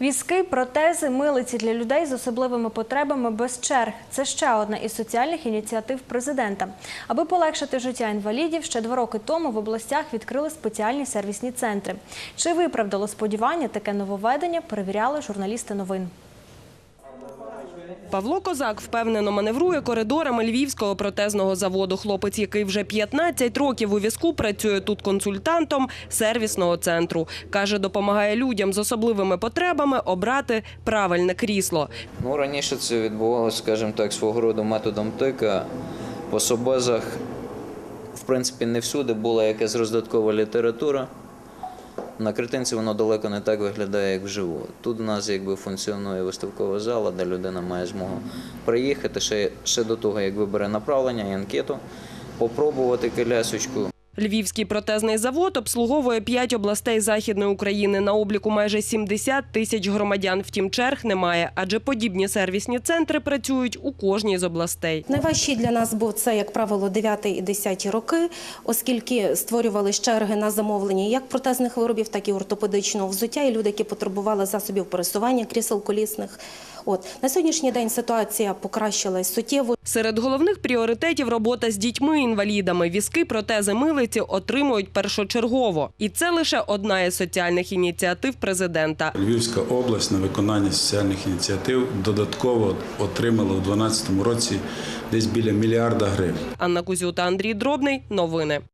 Візки, протези, милиці для людей з особливими потребами без черг. Це ще одна із соціальних ініціатив президента. Аби полегшити життя інвалідів, ще два роки тому в областях відкрили спеціальні сервісні центри. Чи виправдало сподівання таке нововведення, перевіряли журналісти новин. Павло Козак впевнено маневрує коридорами львівського протезного заводу. Хлопець, який вже 15 років у візку працює тут консультантом сервісного центру. Каже, допомагає людям з особливими потребами обрати правильне крісло. Ну, раніше це відбувалося, скажімо так, свого роду методом тика. По собезах, в принципі, не всюди була якась роздаткова література. На Критинці воно далеко не так виглядає, як вживу. Тут у нас якби функціонує виставкова зала, де людина має змогу приїхати ще, ще до того, як вибере направлення і анкету, попробувати колясочку. Львівський протезний завод обслуговує 5 областей Західної України. На обліку майже 70 тисяч громадян. Втім, черг немає, адже подібні сервісні центри працюють у кожній з областей. Найважчий для нас був це, як правило, 9 і 10 роки, оскільки створювали черги на замовлення як протезних виробів, так і ортопедичного взуття, і люди, які потребували засобів пересування, крісел колісних. От на сьогоднішній день ситуація покращилась суттєво. Серед головних пріоритетів робота з дітьми-інвалідами. Візки, протези, милиці отримують першочергово. І це лише одна із соціальних ініціатив президента. Львівська область на виконання соціальних ініціатив додатково отримала у 2012 році десь біля мільярда гривень. Анна Кузюта, Андрій Дробний. Новини.